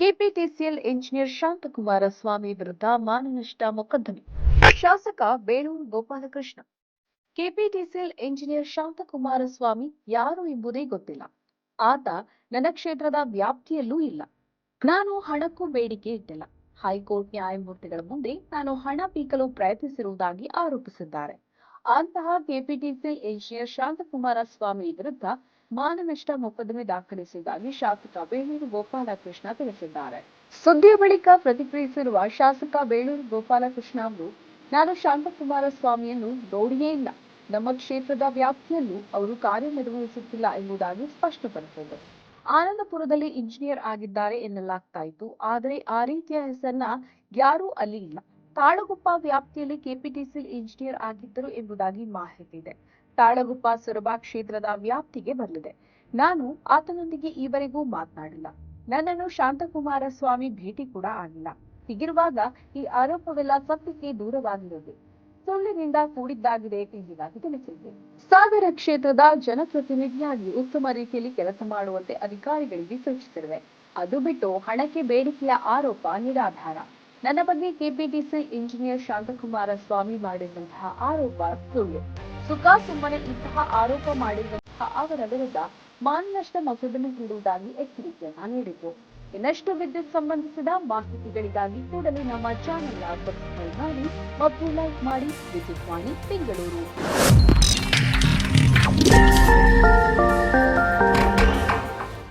KPTCL engineer Shantakumara ಸ್ವಾಮಿ ವಿರುದ್ಧ ಮಾನನಷ್ಟ ಮೊಕದ್ದಮೆ. ಶಾಸಕ ಬೇಲೂರು ಗೋಪಾಲಕೃಷ್ಣ. ಕೆಪಿಟಿಸಿಎಲ್ ಇಂಜಿನಿಯರ್ ಶಾಂತಕುಮಾರ ಸ್ವಾಮಿ ಯಾರು ಎಂಬುದೇ ಗೊತ್ತಿಲ್ಲ. ಆತ ನನ್ನ ಕ್ಷೇತ್ರದ ವ್ಯಾಪ್ತಿಯಲ್ಲೂ ಇಲ್ಲ. ನಾನು ಹಣಕ್ಕೂ ಬೇಡಿಕೆ ಇಟ್ಟಿಲ್ಲ. ಹೈಕೋರ್ಟ್ ನ್ಯಾಯಮೂರ್ತಿಗಳ ಮುಂದೆ ನಾನು ಹಣ ಪೀಕಲು ಪ್ರಯತ್ನಿಸಿರುವುದಾಗಿ ಆರೋಪಿಸಿದ್ದಾರೆ. ಅಂತಹ ಕೆಪಿಟಿಸಿಎಲ್ ಇಂಜಿನಿಯರ್ ಶಾಂತಕುಮಾರ ಸ್ವಾಮಿ ವಿರುದ್ಧ ಮಾನನಷ್ಟ ಮೊಕದ್ದಮೆ ದಾಖಲಿಸಿದ್ದಾಗಿ ಶಾಸಕ ಬೇಲೂರು ಗೋಪಾಲಕೃಷ್ಣ ತಿಳಿಸಿದ್ದಾರೆ. ಸುದ್ದಿಯ ಬಳಿಕ ಪ್ರತಿಕ್ರಿಯಿಸಿರುವ ಶಾಸಕ ಬೇಲೂರು ಗೋಪಾಲಕೃಷ್ಣ ಅವರು, ನಾನು ಶಾಂತಕುಮಾರ ಸ್ವಾಮಿಯನ್ನು ನೋಡಿಯೇ ಇಲ್ಲ. ನಮ್ಮ ಕ್ಷೇತ್ರದ ವ್ಯಾಪ್ತಿಯಲ್ಲೂ ಅವರು ಕಾರ್ಯನಿರ್ವಹಿಸುತ್ತಿಲ್ಲ ಎಂಬುದಾಗಿ ಸ್ಪಷ್ಟಪಡಿಸಿದರು. ಆನಂದಪುರದಲ್ಲಿ ಇಂಜಿನಿಯರ್ ಆಗಿದ್ದಾರೆ ಎನ್ನಲಾಗ್ತಾ ಇತ್ತು. ಆದರೆ ಆ ರೀತಿಯ ಹೆಸರನ್ನ ಯಾರೂ ಅಲ್ಲಿ ಇಲ್ಲ. ತಾಳಗುಪ್ಪ ವ್ಯಾಪ್ತಿಯಲ್ಲಿ ಕೆಪಿಟಿಸಿ ಇಂಜಿನಿಯರ್ ಆಗಿದ್ದರು ಎಂಬುದಾಗಿ ಮಾಹಿತಿ ಇದೆ. ತಾಳಗುಪ್ಪ ಸೊರಬ ಕ್ಷೇತ್ರದ ವ್ಯಾಪ್ತಿಗೆ ಬರಲಿದೆ. ನಾನು ಆತನೊಂದಿಗೆ ಈವರೆಗೂ ಮಾತನಾಡಿಲ್ಲ. ನನ್ನನ್ನು ಶಾಂತಕುಮಾರ ಸ್ವಾಮಿ ಭೇಟಿ ಕೂಡ ಆಗಿಲ್ಲ. ಹೀಗಿರುವಾಗ ಈ ಆರೋಪವೆಲ್ಲ ಸತ್ಯಕ್ಕೆ ದೂರವಾಗಿರುವುದು ಸುಳ್ಳಿನಿಂದ ಕೂಡಿದ್ದಾಗಿದೆ ಎಂಬುದಾಗಿ ತಿಳಿಸಿದೆ ಸಾಗರ ಕ್ಷೇತ್ರದ ಜನಪ್ರತಿನಿಧಿಯಾಗಿ ಉತ್ತಮ ರೀತಿಯಲ್ಲಿ ಕೆಲಸ ಮಾಡುವಂತೆ ಅಧಿಕಾರಿಗಳಿಗೆ ಸೂಚಿಸಿರುವೆ. ಅದು ಬಿಟ್ಟು ಹಣಕ್ಕೆ ಬೇಡಿಕೆಯ ಆರೋಪ ನಿರಾಧಾರ. ನನ್ನ ಬಗ್ಗೆ ಕೆಪಿಟಿಸಿ ಇಂಜಿನಿಯರ್ ಶಾಂತಕುಮಾರ ಸ್ವಾಮಿ ಮಾಡಿದಂತಹ ಆರೋಪ ಸುಳ್ಳು. ಸುಖ ಸುಮ್ಮನೆ ಇಂತಹ ಆರೋಪ ಮಾಡಿದಂತಹ ಅವರ ವಿರುದ್ಧ ಮಾನನಷ್ಟ ಮೊಕದ್ದಮೆ ಹೂಡುವುದಾಗಿ ಎಚ್ಚರಿಕೆಯನ್ನ ನೀಡಿತು. ಇನ್ನಷ್ಟು ವಿದ್ಯುತ್ ಸಂಬಂಧಿಸಿದ ಮಾಹಿತಿಗಳಿಗಾಗಿ ಕೂಡಲೇ ನಮ್ಮ ಚಾನೆಲ್ ಸಬ್ಸ್ಕ್ರೈಬ್ ಮಾಡಿ ಮತ್ತು ಲೈಕ್ ಮಾಡಿ ವಿದ್ಯುತ್ ವಾಣಿ ಬೆಂಗಳೂರು.